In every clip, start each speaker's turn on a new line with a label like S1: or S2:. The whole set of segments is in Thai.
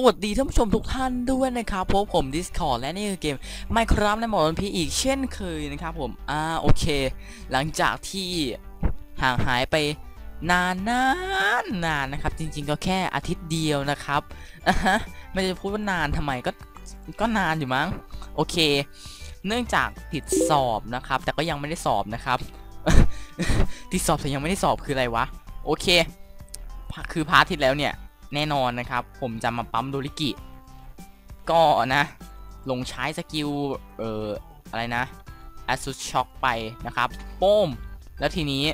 S1: สวัสดีท่านผู้ชมทุกท่านด้วยนะครับพบผม Discord และนี่คือเกม Minecraft ในหมดนพีอีกเช่นเคยนะครับผม อ่าโอเค หลังจากที่ห่างหายไปนานนานนานนะครับ จริง ๆ ก็แค่อาทิตย์เดียวนะครับอะฮะไม่ได้พูดว่านานทำไมก็ก็นานอยู่มั้ง โอเค เนื่องจากติดสอบนะครับ แต่ก็ยังไม่ได้สอบนะครับติดสอบแต่ยังไม่ได้สอบคืออะไรวะ โอเค คือพาร์ทที่แล้วเนี่ย แน่นอนนะครับ ผมจะมาปั๊มโดริกิ ก็นะ ลงใช้สกิล เอ่อ อะไรนะ a s u Shock ไปนะครับ โป้ม แล้วทีนี้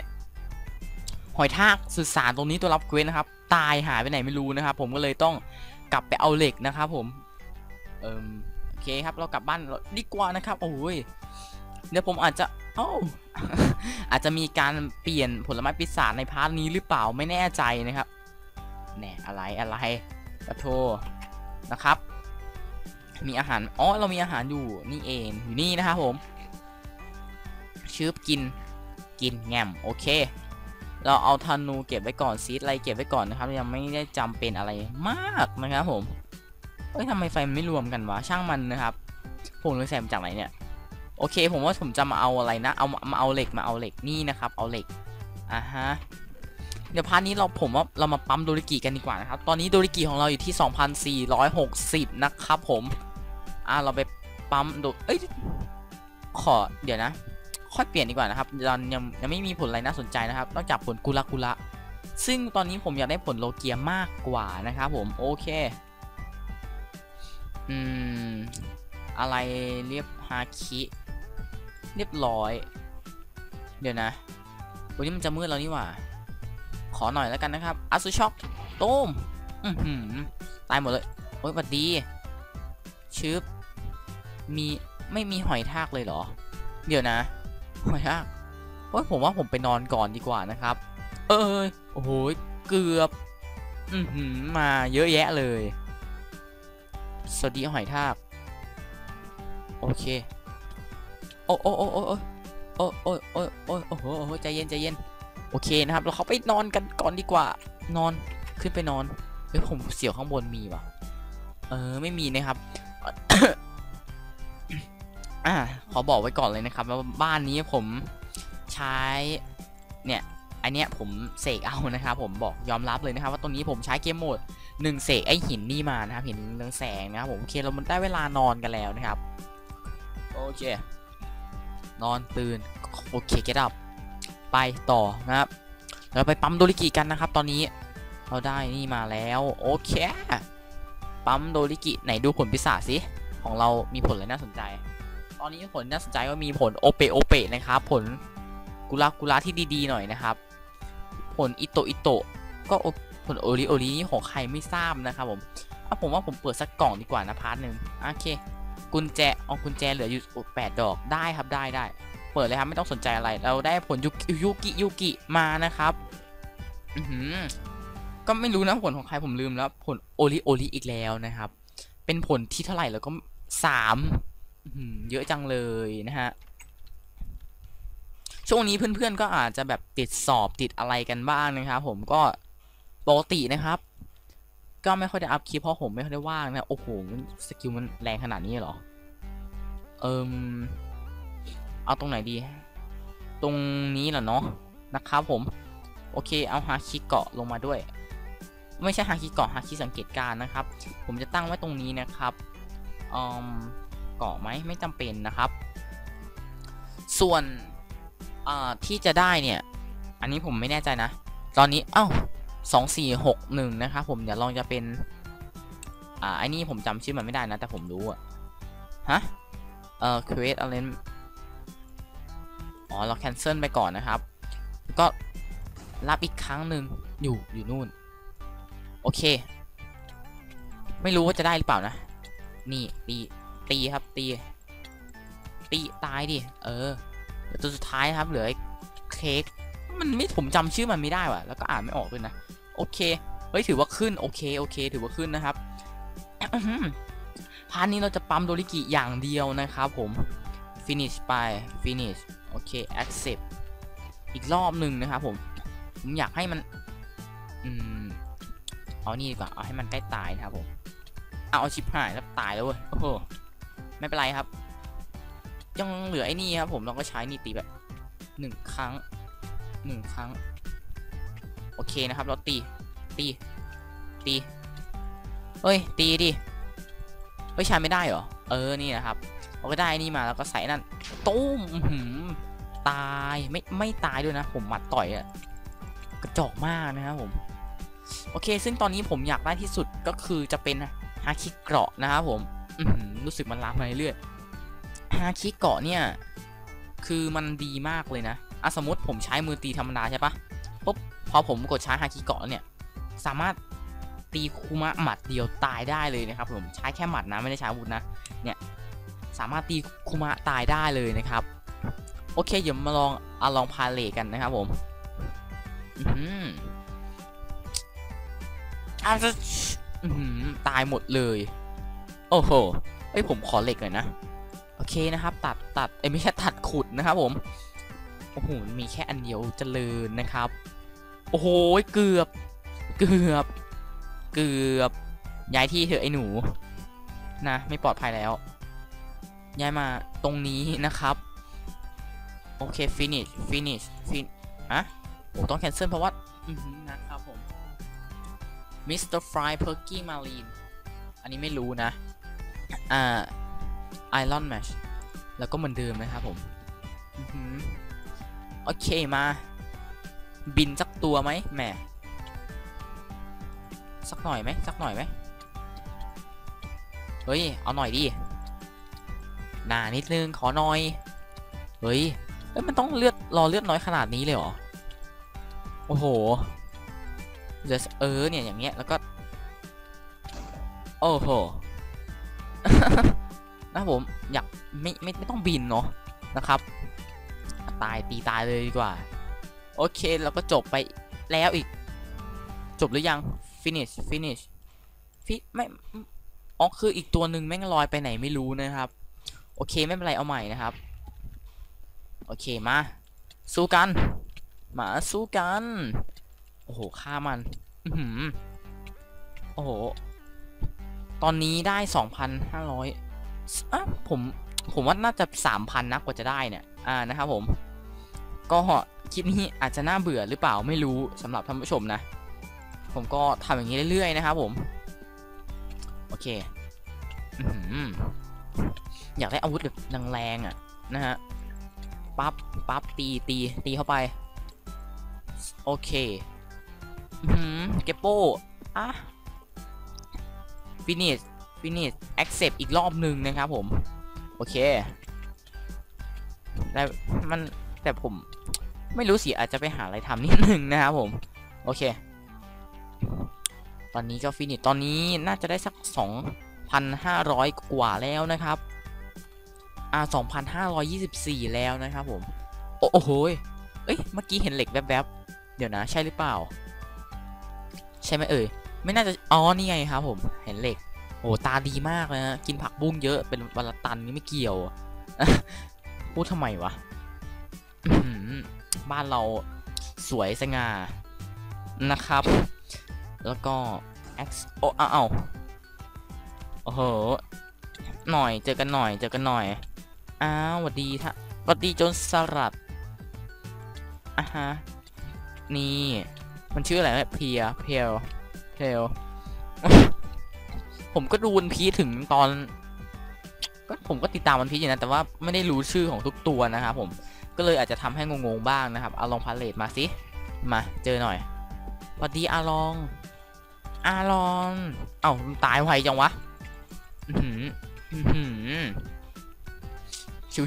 S1: หอยทากสื่อสารตรงนี้ตัวรับเควสนะครับ ตายหายไปไหนไม่รู้นะครับ ผมก็เลยต้องกลับไปเอาเหล็กนะครับผม เอ่มโอเคครับ เรากลับบ้านดีกว่านะครับ โอ้ย เดี๋ยวผมอาจจะเอ้าอาจจะมีการเปลี่ยนผลไม้ปีศาจในพาร์ทนี้หรือเปล่าไม่แน่ใจนะครับ แน่อะไรอะไรปะโทนะครับ มีอาหาร อ๋อ เรามีอาหารอยู่นี่เอง อยู่นี่นะครับผม ชืบกิน กินแงมโอเค เราเอาธนูเก็บไว้ก่อนซีดอะไรเก็บไว้ก่อนนะครับ ยังไม่ได้จำเป็นอะไรมากนะครับผม เอ้ยทำไมไฟมันไม่รวมกันวะ ช่างมันนะครับผมเลยแซมจากไหนเนี่ย โอเค ผมว่าผมจะมาเอาอะไรนะ เอามาเอาเหล็กมาเอาเหล็กนี่นะครับ เอาเหล็กอ่าฮะ เดี๋ยวพาร์ทนี้เราผมว่าเรามาปั๊มโดริกิกันดีกว่านะครับ ตอนนี้โดริกิของเราอยู่ที่ 2,460 นะครับผม อ่าเราไปปั๊มโดเอ้ย ขอเดี๋ยวนะ ค่อยเปลี่ยนดีกว่านะครับยังยังยังไม่มีผลอะไรน่าสนใจนะครับ นอกจากผลกุละกุละ ซึ่งตอนนี้ผมอยากได้ผลโลเกียมากกว่านะครับผม โอเค อืม อะไรเรียบฮาคิ เรียบร้อย เดี๋ยวนะวันนี้มันจะมืดแล้วนี่หว่า ขอหน่อยแล้วกันนะครับอาซูช็อกต้มอือหือตายหมดเลย โอ้ยบัดดีชึบมีไม่มีหอยทากเลยเหรอ เดี๋ยวนะ หอยทากโอ้ยผมว่าผมไปนอนก่อนดีกว่านะครับ เอ้ยโอ้โหเกือบ อือหือมาเยอะแยะเลย สวัสดีหอยทาก โอเค โอ้โอ้โอ้โอ้โอ้โอ้โอ้โอ้โอ้โหใจเย็นใจเย็น โอเคนะครับ เราเขาไปนอนกันก่อนดีกว่า นอนขึ้นไปนอนเฮ้ยผมเสียวข้างบนมีปะเออไม่มีนะครับอ่าขอบอกไว้ก่อนเลยนะครับว่าบ้านนี้ผมใช้เนี่ยอันเนี้ยผมเสกเอานะครับผมบอกยอมรับเลยนะครับว่าตรงนี้ผมใช้เกมโหมดหนึ่งเสกไอหินนี่มานะครับห็นเรืองแสงนะครับผมโอเคเรามันได้เวลานอนกันแล้วนะครับโอเคนอนตื่นโอเคเก็ตอัพ ไปต่อนะครับเราไปปั๊มโดริกิกันนะครับ ตอนนี้เราได้นี่มาแล้วโอเคปั๊มโดริกิไหนดูผลพิศาสิของเรามีผลอะไรน่าสนใจ ตอนนี้ผลน่าสนใจก็มีผลโอเปโอเปนะครับ ผลกุลากุลาที่ดีๆหน่อยนะครับ ผลอิโตอิโตก็ผลโอริโอรินี่ของใครไม่ทราบนะครับผมเอาผมว่าผมเปิดสักกล่องดีกว่านะพาร์ทหนึ่งโอเค กุญแจเอากุญแจเหลืออยู่แปดดอกได้ครับได้ได้ เปิดเลยครับไม่ต้องสนใจอะไร เราได้ผลยุกิยุกิยุกิมานะครับอืก็ไม่รู้นะผลของใครผมลืมแล้ว ผลโอริโอริอีกแล้วนะครับ เป็นผลที่เท่าไหร่แล้วก็สามเยอะจังเลยนะฮะช่วงนี้เพื่อนๆก็อาจจะแบบติดสอบติดอะไรกันบ้างนะครับผมก็ปกตินะครับ ก็ไม่ค่อยได้อัพคลิปเพราะผมไม่ค่อยได้ว่างนะ โอ้โหสกิลมันแรงขนาดนี้เหรอ เอิม เอาตรงไหนดี ตรงนี้เหรอเนาะนะครับผม โอเค เอาฮาคิเกาะลงมาด้วย ไม่ใช่ฮาคิเกาะฮาคิสังเกตการนะครับ ผมจะตั้งไว้ตรงนี้นะครับอืมเกาะไหมไม่จำเป็นนะครับ ส่วนที่จะได้เนี่ย อันนี้ผมไม่แน่ใจนะ ตอนนี้เอ้าสองสี่หกหนึ่งนะครับผมเดี๋ยวลองจะเป็นอ่าไอ้นี่ผมจำชื่อมันไม่ได้นะ แต่ผมรู้อะฮะเอ่อ create a l e n อ๋อเรา cancel ไปก่อนนะครับ ก็รับอีกครั้งหนึ่งอยู่อยู่นู่น โอเค ไม่รู้ว่าจะได้หรือเปล่านะ นี่ตีตีครับตีตีตายดิเออตัวสุดท้ายครับเหลือเค้กมันไม่ผมจำชื่อมันไม่ได้ว่ะแล้วก็อ่านไม่ออกด้วยนะโอเคเฮ้ยถือว่าขึ้นโอเคโอเค ถือว่าขึ้นนะครับพาร์ทนี้เราจะปั๊มโดริกิอย่างเดียวนะครับผม finish ไป finish โอเค accept อีกรอบหนึ่งนะครับผม ผมอยากให้มัน อืม เอานี่ดีกว่า เอาให้มันใกล้ตายนะครับผมเอาเอาชิปหายแล้วตายแล้วเว้ย โอ้โห ไม่เป็นไรครับ ยังเหลือไอ้นี่ครับผม เราก็ใช้นี่ตีแบบหนึ่งครั้งหนึ่งครั้ง โอเคนะครับ เราตี ตี ตีเฮ้ย ตีดิเฮ้ยใช้ไม่ได้เหรอ เออ นี่นะครับ เราก็ได้นี่มาแล้วก็ใส่นั่น ตุ้มตายไม่ไม่ตายด้วยนะ ผมหมัดต่อยอะกระจอกมากนะครับผม โอเค ซึ่งตอนนี้ผมอยากได้ที่สุดก็คือจะเป็นฮาคิเกราะนะครับผมรู้สึกมันลามมาเรื่อยฮาคิเกราะเนี่ย คือมันดีมากเลยนะอะสมมติผมใช้มือตีธรรมดาใช่ปะปุ๊บพอผมกดใช้ฮาคิเกาะเนี่ย สามารถตีคุมะหมัดเดียวตายได้เลยนะครับผมใช้แค่หมัดนะไม่ได้ใช้อาวุธนะเนี่ย สามารถตีคุมะตายได้เลยนะครับ โอเคเดี๋ยวมาลองเอาลองพาเลกันนะครับผมอือหือาจจะตายหมดเลย โอ้โหเอ้ยผมขอเหล็กหน่อยนะ โอเคนะครับ ตัดตัดเอ้ยไม่ใช่ตัดขุดนะครับผมโอ้โหมีแค่อันเดียวเจริญนะครับ โอ้โหเกือบ เกือบ เกือบ ย้ายที่เถอะไอ้หนู นะ ไม่ปลอดภัยแล้ว ย้ายมาตรงนี้นะครับ โอเค finish finish fin อะโอ้ต้อง cancel เพราะว่าอือนะครับผม Mr. Fry Perky Marine อันนี้ไม่รู้นะ อ่า Iron Match แล้วก็เหมือนเดิมนะครับผมโอเคมา บินสักตัวไหมแหมสักหน่อยไหมสักหน่อยไหมเฮ้ย เอาหน่อยดิ หนานิดนึงขอหน่อยเฮ้ยเอ้ยมันต้องเลือดรอเลือดน้อยขนาดนี้เลยเหรอโอ้โหเดี๋ยวเออเนี่ยอย่างเงี้ยแล้วก็โอ้โหนะผมอยากไม่ไม่ไม่ต้องบินเนาะนะครับ ตายตีตายเลยดีกว่า โอเคเราก็จบไปแล้วอีก จบหรือยัง finish finish ฟิไม่อ๋อคืออีกตัวหนึ่งแม่งลอยไปไหนไม่รู้นะครับ โอเคไม่เป็นไรเอาใหม่นะครับ โอเคมา สู้กัน มาสู้กัน โอ้โหฆ่ามัน อือหือโอ้โห ตอนนี้ได้สองพันห้าร้อยอะผม ผมว่าน่าจะสามพันนะกว่าจะได้เนี่ย อ่านะครับผม ก็คลิปนี้อาจจะน่าเบื่อหรือเปล่าไม่รู้สำหรับท่านผู้ชมนะ ผมก็ทำอย่างนี้เรื่อยๆนะครับผม โอเค อื้อหื อยากได้อาวุธแบบแรงๆอะนะฮะปั๊บปั๊บตีตีตีเข้าไป โอเคอือหือเกปโป้อะฟินิชฟินิชแอคเซปอีกรอบหนึ่งนะครับผม โอเคแต่มันแต่ผมไม่รู้สิ อาจจะไปหาอะไรทำนิดนึงนะครับผม โอเค ตอนนี้ก็ฟินิชตอนนี้น่าจะได้สักสอง 2,500 กว่าแล้วนะครับ อ่า 2,524 แล้วนะครับผม โอ้โห เอ้ย เมื่อกี้เห็นเหล็กแวบๆ เดี๋ยวนะ ใช่หรือเปล่า ใช่ไหมเอ่ย ไม่น่าจะ อ๋อ นี่ไงครับผม เห็นเหล็ก โอ้ ตาดีมากเลยนะกินผักบุ้งเยอะ เป็นวันละตันนี่ไม่เกี่ยว พูดทำไมวะ บ้านเราสวยสง่านะครับ แล้วก็ X โอ้เอาเอา โอ้โห หน่อย เจอกันหน่อย เจอกันหน่อย อ้าวสวัสดีท่าสวัสดีโจนสลัดอะฮะ นี่ มันชื่ออะไรเพีย เพลเพลผมก็ดูวันพีถึงตอนก็ผมก็ติดตามวันพีอยู่นะ แต่ว่าไม่ได้รู้ชื่อของทุกตัวนะครับผม ก็เลยอาจจะทำให้งงๆบ้างนะครับอาลองพาเลตมาสิ มาเจอหน่อยสวัสดีอาลอง อาลอง เอ้าตายไวจังวะ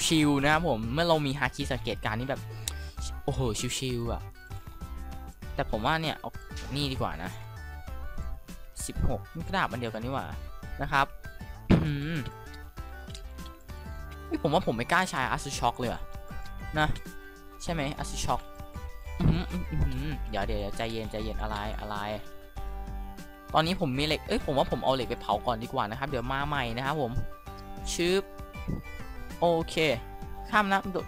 S1: ชิวๆนะครับผม เมื่อเรามีฮาคิสังเกตการนี่แบบ โอ้โห ชิวๆอะ แต่ผมว่าเนี่ยเอานี่ดีกว่านะ16นี่กระดาษมันเดียวกันนี่หว่า นะครับอืมผมว่าผมไม่กล้าใช้อาซูช็อกเลยอะนะ ใช่ไหมอาซูช็อกเดี๋ยวเดี๋ยวใจเย็นใจเย็นอะไรอะไร ตอนนี้ผมมีเหล็ก เอ้ยผมว่าผมเอาเหล็กไปเผาก่อนดีกว่านะครับ เดี๋ยวมาใหม่นะครับผมชืบโอเค ข้ามนะโดด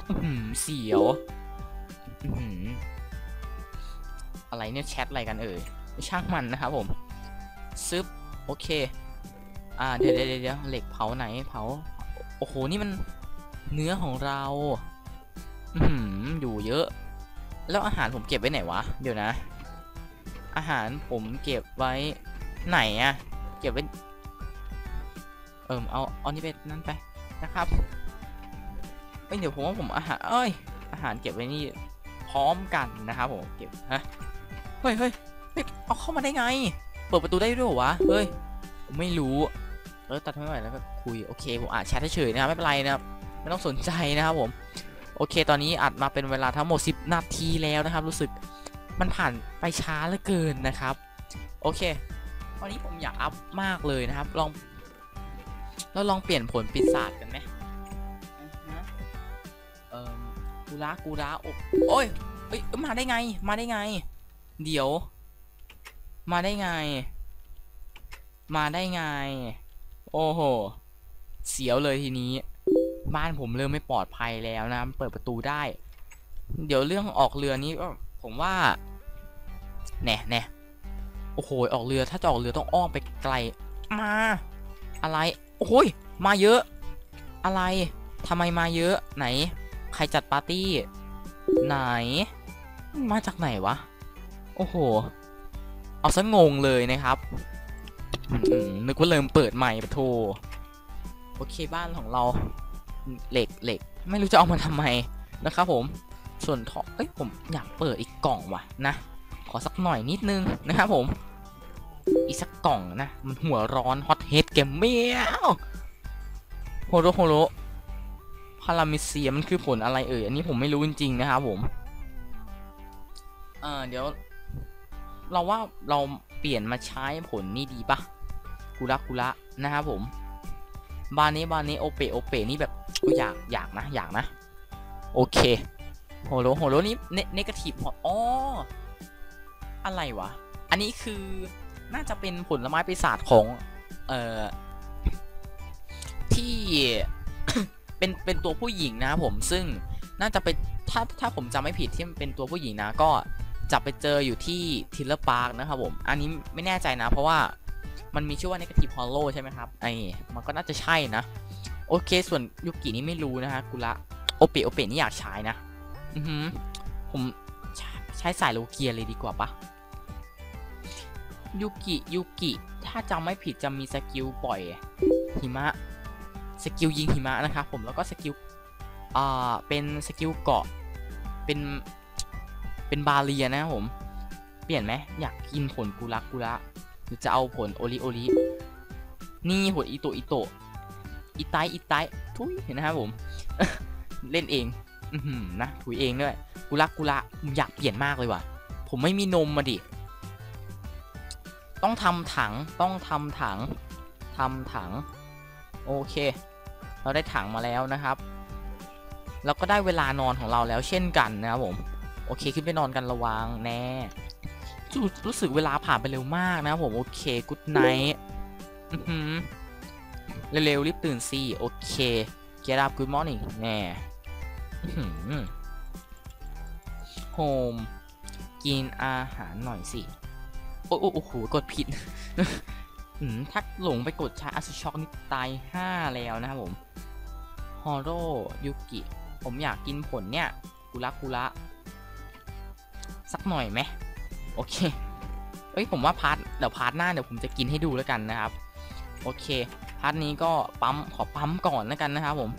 S1: เสียวอะไรเนี่ยแชทอะไรกันเอ่ยช่างมันนะครับผมซึบโอเค อ่าเดี๋ยวเดี๋ยวเดี๋ยวเหล็กเผาไหนเผา โอ้โหนี่มันเนื้อของเราอือหืออยู่เยอะ แล้วอาหารผมเก็บไว้ไหนวะ เดี๋ยวนะ อาหารผมเก็บไว้ ไหนอะเก็บไว้เอิมเอาเอานี่ไปนั่นไปนะครับเอ้ยเดี๋ยวผมว่าผมอาหารเอ้ยอาหารเก็บไว้นี่พร้อมกันนะครับผมเก็บฮะเฮ้ยเฮ้ยเฮ้ยเอาเข้ามาได้ไง เปิดประตูได้ด้วยวะเฮ้ยผมไม่รู้เออตัดไม่ไหวแล้วก็คุยโอเคผมอ่านแชทเฉยนะครับไม่เป็นไรนะครับไม่ต้องสนใจนะครับผมโอเค ตอนนี้อัดมาเป็นเวลาทั้งหมด 10 นาทีแล้วนะครับ รู้สึกมันผ่านไปช้าเหลือเกินนะครับ โอเค วันนี้ผมอยากอัพมากเลยนะครับ ลองเราลองเปลี่ยนผลปีศาจกันไหมเออกูระกูระโอโอ้ยเอ้ยมาได้ไง มาได้ไง เดี๋ยว มาได้ไง มาได้ไง โอ้โห เสียวเลยทีนี้ บ้านผมเริ่มไม่ปลอดภัยแล้วนะ เปิดประตูได้ เดี๋ยวเรื่องออกเรือนี้ก็ผมว่าแน่แน่ อ้โหออกเรือถ้าจะออกเรือต้องอ้อมไปไกลมา อะไรโอ้ยมาเยอะ อะไรทำไมมาเยอะไหน ใครจัดปาร์ตี้ ไหน มาจากไหนวะ โอ้โห เอาซะงงเลยนะครับอืมนึกว่าเริ่มเปิดใหม่ปะโทโอเคบ้านของเรา เหล็กเหล็ก ไม่รู้จะเอามาทำไมนะครับผมส่วนท่อเอ้ยผมอยากเปิดอีกกล่องว่ะนะ ขอสักหน่อยนิดนึงนะครับผม อีกสักกล่องนะ มันหัวร้อนฮอตเฮดเกมเมียวโฮโรโฮโรพารามิเซียมันคือผลอะไรเอ่ย อันนี้ผมไม่รู้จริงๆนะครับผม เออเดี๋ยว เราว่าเราเปลี่ยนมาใช้ผลนี่ดีปะกุระกุระนะครับผม บานนี้บานนี้โอเปโอเปนี่แบบอยากอยากนะ อยากนะ โอเคโฮโลโฮโลนี่เนเนกาทีฟอ๋ออะไรวะ อันนี้คือ น่าจะเป็นผลไม้ปีศาจของ เอ่อ ที่เป็นเป็นตัวผู้หญิงนะครับผมซึ่งน่าจะเป็นถ้าถ้าผมจำไม่ผิดที่มันเป็นตัวผู้หญิงนะ ก็จะไปเจออยู่ที่ทิลเลอร์พาร์คนะครับผม อันนี้ไม่แน่ใจนะ เพราะว่ามันมีชื่อว่า Negative Hollow ใช่ไหมครับไอ้มันก็น่าจะใช่นะ โอเค ส่วนยุกินี่ไม่รู้นะฮะกุละโอเปโอเปนี่อยากใช้นะ อือหือผมใช้ใช้สายโลเกียเลยดีกว่าปะ ยุกิยุกิ ถ้าจำไม่ผิดจะมีสกิลปล่อยหิมะ สกิลยิงหิมะนะครับผมแล้วก็สกิลอ่าเป็นสกิลเกาะเป็นเป็นบาเรียนะครับผม เปลี่ยนไหมอยากกินผลกุระกุระหรือจะเอาผลโอริโอรินี่ผลอิโตอิโตอิไตอิไตทุยเห็นนะครับผม เล่นเองอืนะถุยเองด้วยกุระกุระอยากเปลี่ยนมากเลยว่ะ ผมไม่มีนมมาดิ ต้องทำถังต้องทำถังทำถัง โอเค เราได้ถังมาแล้วนะครับ เราก็ได้เวลานอนของเราแล้วเช่นกันนะครับผมโอเคขึ้นไปนอนกันระวังแน่รู้สึกเวลาผ่านไปเร็วมากนะครับผมโอเคกุ๊ดไนท์เร็วๆรีบตื่นสิโอเค get up good morning แน่โฮมกินอาหารหน่อยสิ โอ้โอ้โหกดผิดถ้าหลงไปกดช้อาซิช็อกนี่ตาย 5 แล้วนะครับผมฮอโรยุกิ ผมอยากกินผลเนี่ย กุระกุระสักหน่อยไหมโอเค เอ้ย ผมว่าพาร์ทเดี๋ยวพาร์ทหน้าเดี๋ยวผมจะกินให้ดูแล้วกันนะครับ โอเค พาร์ทนี้ก็ปั๊มขอปั๊มก่อนแล้วกันนะครับผม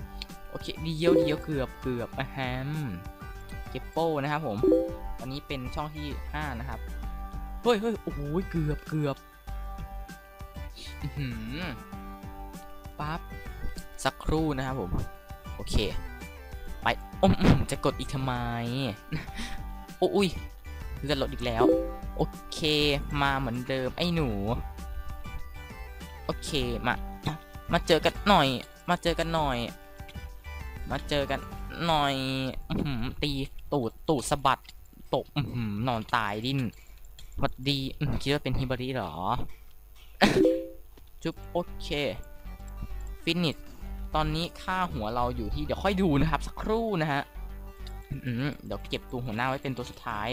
S1: โอเคเดียวเดียวเกือบเกือบอะแฮมเก็บโป้นะครับผมตอนนี้เป็นช่องที่ 5 นะครับ เฮ้ยเฮ้ยโอ้โหเกือบเกือบหือปั๊บสักครู่นะครับผม โอเค ไปอมอมจะกดอีกทำไม โอ้ยเลือดลดอีกแล้ว โอเค มาเหมือนเดิมไอ้หนู โอเค มา มาเจอกันหน่อย มาเจอกันหน่อย มาเจอกันหน่อยอตีตูดตูดสะบัดตกนอนตายดิ้น หวัดดีคิดว่าเป็นฮิบาริหรอ จุ๊บโอเค ฟินิชตอนนี้ค่าหัวเราอยู่ที่เดี๋ยวค่อยดูนะครับ สักครู่นะฮะเดี๋ยวเก็บตัวหัวหน้าไว้เป็นตัวสุดท้าย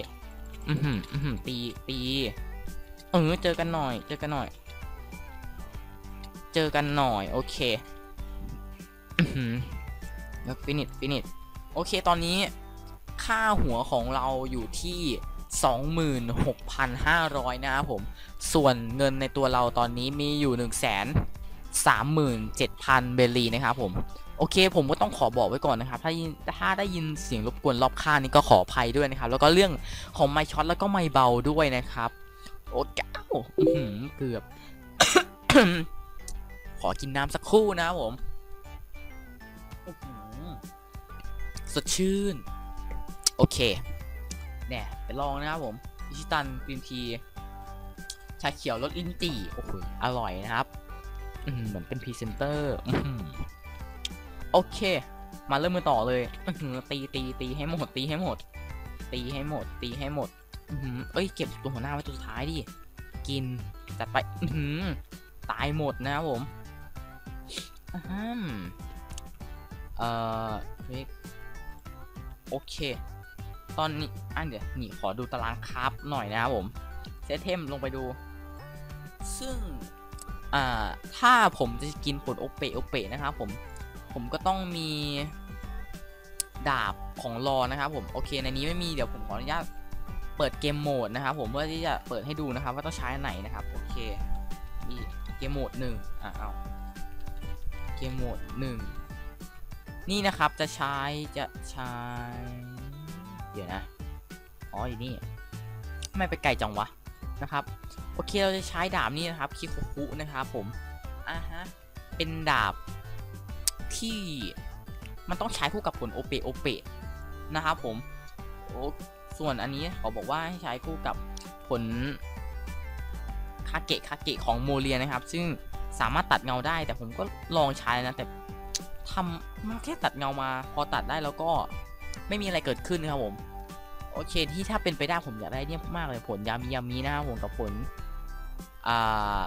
S1: อือหืออือหือตีตี เออ เจอกันหน่อย เจอกันหน่อย เจอกันหน่อย โอเคอื้อหือแล้วฟินิชฟินิชโอเค ตอนนี้ ค่าหัวของเราอยู่ที่ 26,500 นะครับผม ส่วนเงินในตัวเราตอนนี้มีอยู่ 1 3 7 0 0 0 เบลลีนะครับผม โอเคผมก็ต้องขอบอกไว้ก่อนนะครับ ถ้าถ้าได้ยินเสียงรบกวนรอบข้างนี้ก็ขออภัยด้วยนะครับ แล้วก็เรื่องของไมค์ช็อตแล้วก็ไมค์เบาด้วยนะครับ โอ้เก้าเกือบ ขอกินน้ำสักครู่นะครับผมสดชื่น โอเคเนี่ย ไปลองนะครับผมอิชิตันกรีนทีชาเขียวรสลิ้นจี่โอ้โหอร่อยนะครับเหมือนเป็นพรีเซนเตอร์โอเค มาเริ่มมือต่อเลยตีตีตีให้หมด ตีให้หมด ตีให้หมด ตีให้หมดเอ้ยเก็บตัวหัวหน้าไว้ตัวสุดท้ายดิ กินจัดไปตายหมดนะครับผมอ่าฮมเอ่อโอเค ตอนนี้อันเดี๋ยวนี่ขอดูตารางคราฟหน่อยนะครับผมเซตเทมลงไปดู ซึ่งอ่าถ้าผมจะกินผลโอเปะโอเปะนะครับผมผมก็ต้องมีดาบของรอนะครับผมโอเคในนี้ไม่มีเดี๋ยวผมขออนุญาตเปิดเกมโหมดนะครับผมเพื่อที่จะเปิดให้ดูนะครับ ว่าต้องใช้ไหนนะครับโอเคมีเกมโหมดหนึ่งอะเอาเกมโหมดหนึ่งนี่นะครับจะใช้จะใช้ เดี๋ยวนะ อ๋ออยู่นี่ทำไมไปไกลจังวะนะครับ โอเคเราจะใช้ดาบนี้นะครับคิโคคุนะครับผมอ่าฮะเป็นดาบที่มันต้องใช้คู่กับผลโอเปโอเปนะครับผมโอ้ส่วนอันนี้ขอบอกว่าให้ใช้คู่กับผลคาเกะคาเกะของโมเรียนะครับ ซึ่งสามารถตัดเงาได้ แต่ผมก็ลองใช้นะแต่ทำมันแค่ตัดเงามา พอตัดได้แล้วก็ ไม่มีอะไรเกิดขึ้นครับผมโอเคที่ถ้าเป็นไปได้ผมอยากได้เนี่ยมากเลยผลยามียามีนะครับผมกับผลอ่า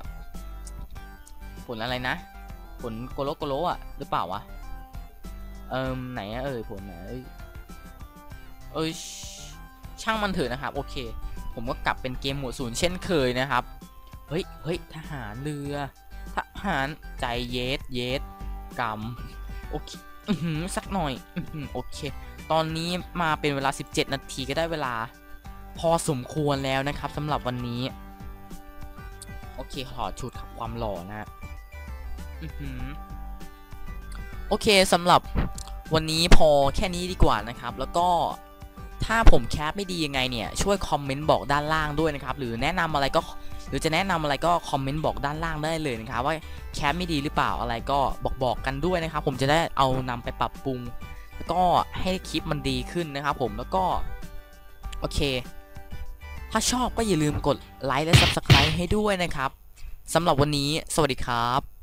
S1: ผลอะไรนะ ผลโกโลโกโลอะหรือเปล่าวะเอิมไหนเอ่ยผลไหนเอ้ยเอ้ยช่างมันเถอะนะครับ โอเค ผมก็กลับเป็นเกมหมวดศูนย์เช่นเคยนะครับ เฮ้ยเฮ้ยทหารเรือทหารใจเยสเยสกำโอเคอื้อหือสักหน่อยโอเค ตอนนี้มาเป็นเวลา 17 นาทีก็ได้เวลา พอสมควรแล้วนะครับสำหรับวันนี้ โอเคขอชุดขับความหล่อนะฮะโอเคสำหรับวันนี้พอแค่นี้ดีกว่านะครับ แล้วก็ถ้าผมแคปไม่ดียังไงเนี่ย ช่วยคอมเมนต์บอกด้านล่างด้วยนะครับ หรือแนะนำอะไรก็หรือจะแนะนำอะไรก็คอมเมนต์บอกด้านล่างได้เลยนะครับ ว่าแคปไม่ดีหรือเปล่าอะไรก็บอกบอกกันด้วยนะครับ ผมจะได้เอานำไปปรับปรุง ก็ให้คลิปมันดีขึ้นนะครับผมแล้วก็ โอเค ถ้าชอบก็อย่าลืมกดไลค์และ Subscribe ให้ด้วยนะครับสำหรับวันนี้ สวัสดีครับ